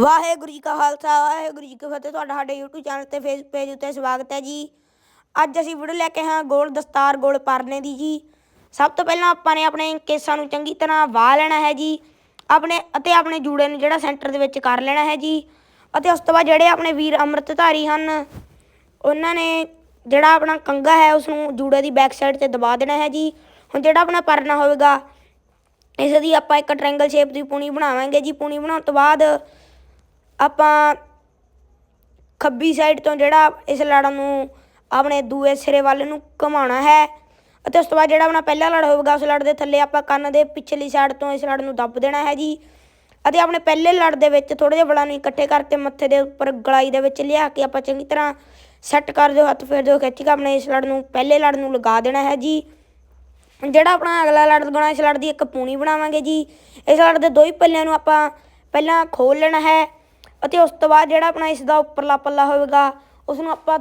ਵਾਹਿਗੁਰੂ ਜੀ ਕਾ ਖਾਲਸਾ, ਵਾਹਿਗੁਰੂ ਜੀ ਕੀ ਫਤਿਹ। ਤੁਹਾਡਾ ਸਾਡੇ YouTube ਚੈਨਲ ਤੇ ਫੇਸ ਪੇਜ ਉੱਤੇ ਸਵਾਗਤ ਹੈ ਜੀ। ਅੱਜ ਅਸੀਂ ਵੀਡੀਓ ਲੈ ਕੇ ਹਾਂ ਗੋਲ ਦਸਤਾਰ ਗੋਲ ਪਰਨੇ ਦੀ ਜੀ। ਸਭ ਤੋਂ ਪਹਿਲਾਂ ਆਪਾਂ ਨੇ ਆਪਣੇ ਕੇਸਾਂ ਨੂੰ ਚੰਗੀ ਤਰ੍ਹਾਂ ਵਾਹ ਲੈਣਾ ਹੈ ਜੀ। ਆਪਣੇ ਅਤੇ ਆਪਣੇ ਜੂੜੇ ਨੂੰ ਜਿਹੜਾ ਸੈਂਟਰ ਦੇ ਵਿੱਚ ਕਰ ਲੈਣਾ ਹੈ ਜੀ। ਅਤੇ ਉਸ ਤੋਂ ਬਾਅਦ ਜਿਹੜੇ ਆਪਣੇ ਵੀਰ ਅੰਮ੍ਰਿਤਧਾਰੀ ਹਨ, ਉਹਨਾਂ ਨੇ ਜਿਹੜਾ ਆਪਣਾ ਕੰਗਾ ਹੈ ਉਸ ਨੂੰ ਜੂੜੇ ਦੀ ਬੈਕ ਸਾਈਡ ਤੇ ਦਬਾ ਦੇਣਾ ਹੈ ਜੀ। ਹੁਣ ਜਿਹੜਾ ਆਪਣਾ ਪਰਨਾ ਹੋਵੇਗਾ, ਇਸ ਦੀ ਆਪਾਂ ਇੱਕ ਟ੍ਰਾਇੰਗਲ ਸ਼ੇਪ ਦੀ ਪੂਣੀ ਬਣਾਵਾਂਗੇ ਜੀ। ਪੂਣੀ ਬਣਾਉਣ ਤੋਂ ਬਾਅਦ ਆਪਾਂ ਖੱਬੀ ਸਾਈਡ ਤੋਂ ਜਿਹੜਾ ਇਸ ਲੜ ਨੂੰ ਆਪਣੇ ਦੂਏ ਸਿਰੇ ਵੱਲ ਨੂੰ ਘੁਮਾਉਣਾ ਹੈ ਅਤੇ ਉਸ ਤੋਂ ਬਾਅਦ ਜਿਹੜਾ ਆਪਣਾ ਪਹਿਲਾ ਲੜ ਹੋਵੇਗਾ ਉਸ ਲੜ ਦੇ ਥੱਲੇ ਆਪਾਂ ਕੰਨ ਦੇ ਪਿਛਲੀ ਸਾਈਡ ਤੋਂ ਇਸ ਲੜ ਨੂੰ ਦੱਬ ਦੇਣਾ ਹੈ ਜੀ ਅਤੇ ਆਪਣੇ ਪਹਿਲੇ ਲੜ ਦੇ ਵਿੱਚ ਥੋੜੇ ਜਿਹੇ ਬਲਾਂ ਨੂੰ ਇਕੱਠੇ ਕਰਕੇ ਮੱਥੇ ਦੇ ਉੱਪਰ ਗਲਾਈ ਦੇ ਵਿੱਚ ਲਿਆ ਕੇ ਆਪਾਂ ਚੰਗੀ ਤਰ੍ਹਾਂ ਸੈੱਟ ਕਰ ਦਿਓ, ਹੱਥ ਫੇਰ ਦਿਓ, ਖਿੱਚ ਕੇ ਆਪਣੇ ਇਸ ਲੜ ਨੂੰ ਪਹਿਲੇ ਲੜ ਨੂੰ ਲਗਾ ਦੇਣਾ ਹੈ ਜੀ। ਜਿਹੜਾ ਆਪਣਾ ਅਗਲਾ ਲੜ ਲਗਾਉਣਾ ਇਸ ਲੜ ਦੀ ਇੱਕ ਪੂਣੀ ਬਣਾਵਾਂਗੇ ਜੀ। ਇਸ ਲੜ ਦੇ ਦੋ ਹੀ ਪੱਲਿਆਂ ਨੂੰ ਆਪਾਂ ਪਹਿਲਾਂ ਖੋਲ ਲੈਣਾ ਹੈ। ਅਤੇ ਉਸ ਤੋਂ ਬਾਅਦ ਜਿਹੜਾ ਆਪਣਾ ਇਸ ਦਾ ਉੱਪਰਲਾ ਪੱਲਾ ਹੋਵੇਗਾ ਉਸ ਨੂੰ ਆਪਾਂ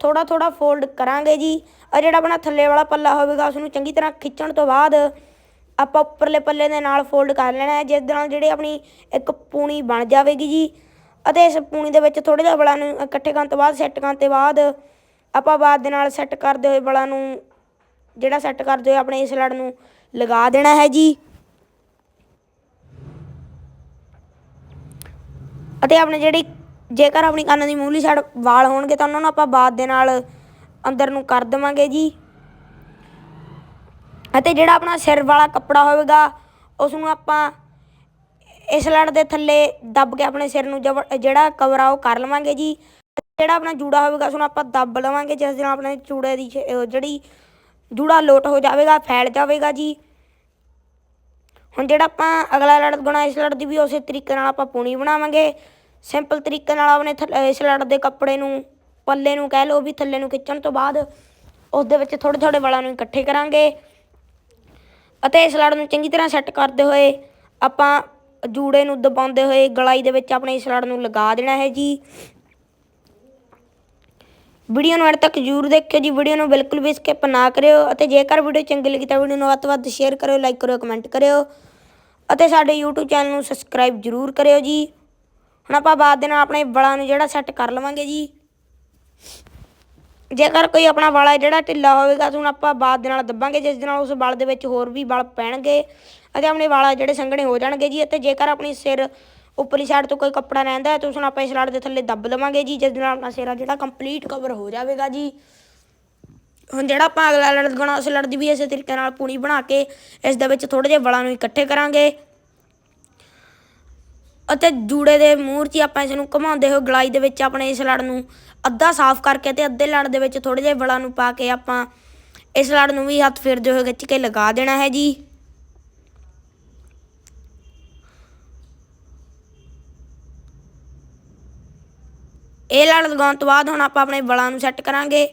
ਥੋੜਾ ਥੋੜਾ ਫੋਲਡ ਕਰਾਂਗੇ ਜੀ। ਔਰ ਜਿਹੜਾ ਆਪਣਾ ਥੱਲੇ ਵਾਲਾ ਪੱਲਾ ਹੋਵੇਗਾ ਉਸ ਨੂੰ ਚੰਗੀ ਤਰ੍ਹਾਂ ਖਿੱਚਣ ਤੋਂ ਬਾਅਦ ਆਪਾਂ ਉੱਪਰਲੇ ਪੱਲੇ ਦੇ ਨਾਲ ਫੋਲਡ ਕਰ ਲੈਣਾ ਹੈ, ਜਿਸ ਦੇ ਨਾਲ ਜਿਹੜੀ ਆਪਣੀ ਇੱਕ ਪੂਣੀ ਬਣ ਜਾਵੇਗੀ ਜੀ। ਅਤੇ ਇਸ ਪੂਣੀ ਦੇ ਵਿੱਚ ਥੋੜੇ ਜਿਹਾ ਬਲਾਂ ਨੂੰ ਇਕੱਠੇ ਕਰਨ ਤੋਂ ਬਾਅਦ ਸੈੱਟ ਕਰਨ ਤੋਂ ਬਾਅਦ ਆਪਾਂ ਬਾਅਦ ਦੇ ਨਾਲ ਸੈੱਟ ਕਰਦੇ ਹੋਏ ਬਲਾਂ ਨੂੰ, ਜਿਹੜਾ ਸੈੱਟ ਕਰਦੇ ਹੋਏ ਆਪਣੇ ਇਸ ਲੜ ਨੂੰ ਲਗਾ ਦੇਣਾ ਹੈ ਜੀ। ਅਤੇ ਆਪਣੇ ਜਿਹੜੀ ਜੇਕਰ ਆਪਣੀ ਕੰਨ ਦੀ ਮੂਹਲੀ ਸਾਈਡ ਵਾਲ ਹੋਣਗੇ ਤਾਂ ਉਹਨਾਂ ਨੂੰ ਆਪਾਂ ਬਾਦ ਦੇ ਨਾਲ ਅੰਦਰ ਨੂੰ ਕਰ ਦੇਵਾਂਗੇ ਜੀ। ਅਤੇ ਜਿਹੜਾ ਆਪਣਾ ਸਿਰ ਵਾਲਾ ਕੱਪੜਾ ਹੋਵੇਗਾ ਉਸ ਨੂੰ ਆਪਾਂ ਇਸ ਲੜ ਦੇ ਥੱਲੇ ਦੱਬ ਕੇ ਆਪਣੇ ਸਿਰ ਨੂੰ ਜਬ- ਜਿਹੜਾ ਕਵਰ ਆ ਉਹ ਕਰ ਲਵਾਂਗੇ ਜੀ। ਜਿਹੜਾ ਆਪਣਾ ਜੂੜਾ ਹੋਵੇਗਾ ਉਸ ਨੂੰ ਆਪਾਂ ਦੱਬ ਲਵਾਂਗੇ, ਜਿਸ ਦੇ ਨਾਲ ਆਪਣੇ ਚੂੜੇ ਦੀ ਛੇ- ਜਿਹੜੀ ਜੂੜਾ ਲੋਟ ਹੋ ਜਾਵੇਗਾ, ਫੈਲ ਜਾਵੇਗਾ ਜੀ। ਹੁਣ ਜਿਹੜਾ ਆਪਾਂ ਅਗਲਾ ਲੜ ਗੁਣਾ ਇਸ ਲੜ ਦੀ ਵੀ ਉਸੇ ਤਰੀਕੇ ਨਾਲ ਆਪਾਂ ਪੂਣੀ ਬਣਾਵਾਂਗੇ। ਸਿੰਪਲ ਤਰੀਕੇ ਨਾਲ ਆਪਣੇ ਥੱਲੇ- ਇਸ ਲੜ ਦੇ ਕੱਪੜੇ ਨੂੰ, ਪੱਲੇ ਨੂੰ ਕਹਿ ਲਓ ਵੀ ਥੱਲੇ ਨੂੰ ਖਿੱਚਣ ਤੋਂ ਬਾਅਦ ਉਸ ਦੇ ਵਿੱਚ ਥੋੜੇ ਥੋੜੇ ਵਾਲਾਂ ਨੂੰ ਇਕੱਠੇ ਕਰਾਂਗੇ। ਅਤੇ ਇਸ ਲੜ ਨੂੰ ਚੰਗੀ ਤਰ੍ਹਾਂ ਸੈੱਟ ਕਰਦੇ ਹੋਏ ਆਪਾਂ ਜੂੜੇ ਨੂੰ ਦਬਾਉਂਦੇ ਹੋਏ ਗਲਾਈ ਦੇ ਵਿੱਚ ਆਪਣੇ ਇਸ ਲੜ ਨੂੰ ਲਗਾ ਦੇਣਾ ਹੈ ਜੀ। ਵੀਡੀਓ ਨੂੰ ਅੰਤ ਤੱਕ ਜ਼ਰੂਰ ਦੇਖਿਓ ਜੀ, ਵੀਡੀਓ ਨੂੰ ਬਿਲਕੁਲ ਵੀ ਸਕਿਪ ਨਾ ਕਰਿਓ ਅਤੇ ਜੇਕਰ ਵੀਡੀਓ ਚੰਗੀ ਲੱਗੀ ਤਾਂ ਵੀਡੀਓ ਨੂੰ ਵੱਧ ਤੋਂ ਵੱਧ ਸ਼ੇਅਰ ਕਰਿਓ ਲਾਈਕ ਕਰਿਓ ਕਮੈਂਟ ਕਰਿਓ ਅਤੇ ਸਾਡੇ YouTube ਚੈਨਲ ਨੂੰ ਸਬਸਕ੍ਰਾਈਬ ਜ਼ਰੂਰ ਕਰਿਓ ਜੀ। ਹੁਣ ਆਪਾਂ ਬਾਅਦ ਦੇ ਨਾਲ ਆਪਣੇ ਵਾਲਾਂ ਨੂੰ ਜਿਹੜਾ ਸੈੱਟ ਕਰ ਲਵਾਂਗੇ ਜੀ। ਜੇਕਰ ਕੋਈ ਆਪਣਾ ਵਾਲਾ ਜਿਹੜਾ ਢਿੱਲਾ ਹੋਵੇਗਾ ਤਾਂ ਹੁਣ ਆਪਾਂ ਬਾਅਦ ਦੇ ਨਾਲ ਦੱਬਾਂਗੇ, ਜਿਸ ਦੇ ਨਾਲ ਉਸ ਵਾਲ ਦੇ ਵਿੱਚ ਹੋਰ ਵੀ ਵਾਲ ਪੈਣਗੇ ਅਤੇ ਆਪਣੇ ਵਾਲਾ ਜਿਹੜੇ ਸੰਘਣੇ ਹੋ ਜਾਣਗੇ ਜੀ ਅਤੇ ਜੇਕਰ ਆਪਣੀ ਸਿਰ ਉੱਪਰਲੀ ਸਾਈਡ ਤੋਂ ਕੋਈ ਕੱਪੜਾ ਰਹਿੰਦਾ ਹੈ, ਤਾਂ ਉਸ ਨੂੰ ਆਪਾਂ ਇਸ ਲੜ ਦੇ ਥੱਲੇ ਦੱਬ ਲਵਾਂਗੇ ਜੀ ਜਿਸ ਦੇ ਨਾਲ ਆਪਣਾ ਸਿਰ ਜਿਹੜਾ ਕੰਪਲੀਟ ਕਵਰ ਹੋ ਜਾਵੇਗਾ ਜੀ। ਹੁਣ ਜਿਹੜਾ ਆਪਾਂ ਅਗਲਾ ਲੜ ਲਗਾਉਣਾ ਉਸ ਲੜ ਦੀ ਵੀ ਇਸੇ ਤਰੀਕੇ ਨਾਲ ਪੂਣੀ ਬਣਾ ਕੇ ਇਸ ਦੇ ਵਿੱਚ ਥੋੜੇ ਜਿਹੇ ਵਲਾਂ ਨੂੰ ਇਕੱਠੇ ਕਰਾਂਗੇ। ਅਤੇ ਜੂੜੇ ਦੇ ਮੂੰਹ 'ਚ ਹੀ ਆਪਾਂ ਇਸ ਨੂੰ ਘੁਮਾਉਂਦੇ ਹੋਏ ਗਲਾਈ ਦੇ ਵਿੱਚ ਆਪਣੇ ਇਸ ਲੜ ਨੂੰ ਅੱਧਾ ਸਾਫ਼ ਕਰਕੇ ਤੇ ਅੱਧੇ ਲੜ ਦੇ ਵਿੱਚ ਥੋੜੇ ਜਿਹੇ ਵਲਾਂ ਨੂੰ ਪਾ ਕੇ ਆਪਾਂ ਇਸ ਲੜ ਨੂੰ ਵੀ ਹੱਥ ਫੇਰਦੇ ਹੋਏ ਖਿੱਚ ਕੇ ਲਗਾ ਦੇਣਾ ਹੈ ਜੀ। ਇਹ ਲੜ ਲਗਾਉਣ ਤੋਂ ਬਾਅਦ ਹੁਣ ਆਪਾਂ ਆਪਣੇ ਬਲਾਂ ਨੂੰ ਸੈੱਟ ਕਰਾਂਗੇ।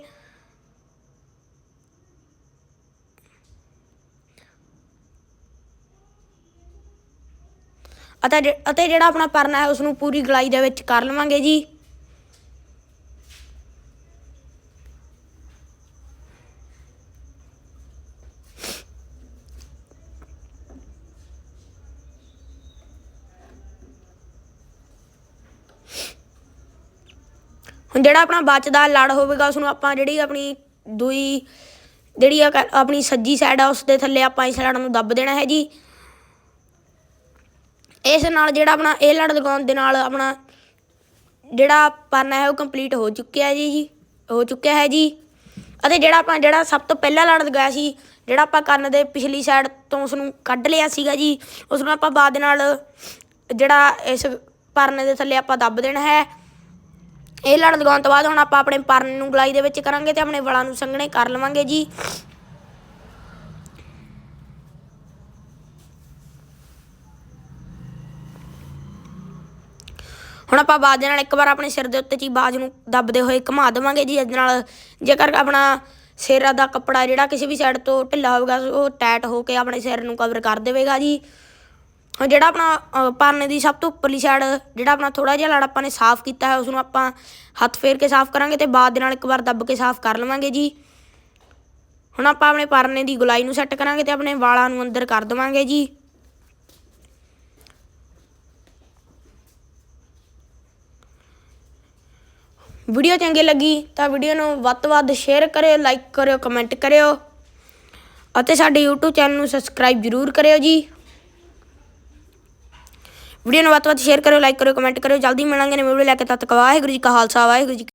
ਅਤੇ ਅਤੇ ਜਿਹੜਾ ਆਪਣਾ ਪਰਨਾ ਹੈ ਉਸ ਨੂੰ ਪੂਰੀ ਗਲਾਈ ਦੇ ਵਿੱਚ ਕਰ ਲਵਾਂਗੇ ਜੀ। ਹੁਣ ਜਿਹੜਾ ਆਪਣਾ ਬਚਦਾ, ਲੜ ਹੋਵੇਗਾ ਉਸ ਨੂੰ ਆਪਾਂ ਜਿਹੜੀ ਆਪਣੀ ਦੂਈ, ਜਿਹੜੀ ਆ ਕ- ਆਪਣੀ ਸੱਜੀ ਸਾਈਡ ਆ ਉਸ ਦੇ ਥੱਲੇ ਆਪਾਂ ਇਸ ਲੜ ਨੂੰ ਦੱਬ ਦੇਣਾ ਹੈ ਜੀ। ਇਸ ਨਾਲ ਜਿਹੜਾ ਆਪਣਾ, ਇਹ ਲੜ ਲਗਾਉਣ ਦੇ ਨਾਲ ਆਪਣਾ ਜਿਹੜਾ ਪਰਨਾ ਹੈ, ਉਹ ਕੰਪਲੀਟ ਹੋ ਚੁੱਕਿਆ ਹੈ ਜੀ ਜੀ, ਹੋ ਚੁੱਕਿਆ ਹੈ ਜੀ। ਅਤੇ ਜਿਹੜਾ ਆਪਾਂ, ਜਿਹੜਾ ਸਭ ਤੋਂ ਪਹਿਲਾਂ ਲੜ ਲਗਾਇਆ ਸੀ, ਜਿਹੜਾ ਆਪਾਂ ਕੰਨ ਦੇ ਪਿਛਲੀ ਸਾਈਡ ਤੋਂ ਉਸ ਨੂੰ ਕੱਢ ਲਿਆ ਸੀਗਾ ਜੀ ਉਸ ਨੂੰ ਆਪਾਂ ਬਾਅਦ ਨਾਲ ਜਿਹੜਾ ਇਸ ਪਰਨੇ ਦੇ ਥੱਲੇ ਆਪਾਂ ਦੱਬ ਦੇਣਾ ਹੈ। ਇਹ ਲੜ ਲਗਾਉਣ ਤੋਂ ਬਾਅਦ ਹੁਣ ਆਪਾਂ ਆਪਣੇ ਪਰਨੇ ਨੂੰ ਗਲਾਈ ਦੇ ਵਿੱਚ ਕਰਾਂਗੇ ਤੇ ਆਪਣੇ ਵਾਲਾਂ ਨੂੰ ਸੰਘਣੇ ਕਰ ਲਵਾਂਗੇ ਜੀ। ਹੁਣ ਆਪਾਂ ਬਾਜ ਦੇ ਨਾਲ ਇੱਕ ਵਾਰ ਆਪਣੇ ਸਿਰ ਦੇ ਉੱਤੇ ਜੀ ਬਾਜ ਨੂੰ ਦੱਬਦੇ ਹੋਏ ਘੁਮਾ ਦੇਵਾਂਗੇ ਜੀ। ਇਹਦੇ ਨਾਲ ਜੇਕਰ ਆਪਣਾ ਸਿਰ ਦਾ ਕੱਪੜਾ ਜਿਹੜਾ ਕਿਸੇ ਵੀ ਸਾਈਡ ਤੋਂ ਢਿੱਲਾ ਹੋਵੇਗਾ ਉਹ ਟਾਈਟ ਹੋ ਕੇ ਆਪਣੇ ਸਿਰ ਨੂੰ ਕਵਰ ਕਰ ਦੇਵੇਗਾ ਜੀ। ਹੁਣ ਜਿਹੜਾ ਆਪਣਾ ਪਰਨੇ ਦੀ ਸਭ ਤੋਂ ਉੱਪਰਲੀ ਸਾਈਡ ਜਿਹੜਾ ਆਪਣਾ ਥੋੜਾ ਜਿਹਾ ਲੜ ਆਪਾਂ ਨੇ ਸਾਫ਼ ਕੀਤਾ ਹੈ ਉਸ ਨੂੰ ਆਪਾਂ ਹੱਥ ਫੇਰ ਕੇ ਸਾਫ਼ ਕਰਾਂਗੇ ਤੇ ਬਾਅਦ ਦੇ ਨਾਲ ਇੱਕ ਵਾਰ ਦੱਬ ਕੇ ਸਾਫ਼ ਕਰ ਲਵਾਂਗੇ ਜੀ। ਹੁਣ ਆਪਾਂ ਆਪਣੇ ਪਰਨੇ ਦੀ ਗੁਲਾਈ ਨੂੰ ਸੈੱਟ ਕਰਾਂਗੇ ਤੇ ਆਪਣੇ ਵਾਲਾਂ ਨੂੰ ਅੰਦਰ ਕਰ ਦੇਵਾਂਗੇ ਜੀ। ਵੀਡੀਓ ਚੰਗੀ ਲੱਗੀ ਤਾਂ ਵੀਡੀਓ ਨੂੰ ਵੱਧ ਤੋਂ ਵੱਧ ਸ਼ੇਅਰ ਕਰਿਓ ਲਾਈਕ ਕਰਿਓ ਕਮੈਂਟ ਕਰਿਓ ਅਤੇ ਸਾਡੇ YouTube ਚੈਨਲ ਨੂੰ ਸਬਸਕ੍ਰਾਈਬ ਜ਼ਰੂਰ ਕਰਿਓ ਜੀ। ਵੀਡੀਓ ਨੂੰ ਵੱਧ ਤੋਂ ਵੱਧ ਸ਼ੇਅਰ ਕਰਿਓ ਲਾਈਕ ਕਰਿਓ ਕਮੈਂਟ ਕਰਿਓ। ਜਲਦੀ ਮਿਲਾਂਗੇ ਨਵੀਂ ਵੀਡੀਓ ਲੈ ਕੇ। ਤਦ ਤੱਕ ਵਾਹਿਗੁਰੂ ਜੀ ਕਾ ਖਾਲਸਾ, ਵਾਹਿਗੁਰੂ ਜੀ ਕੀ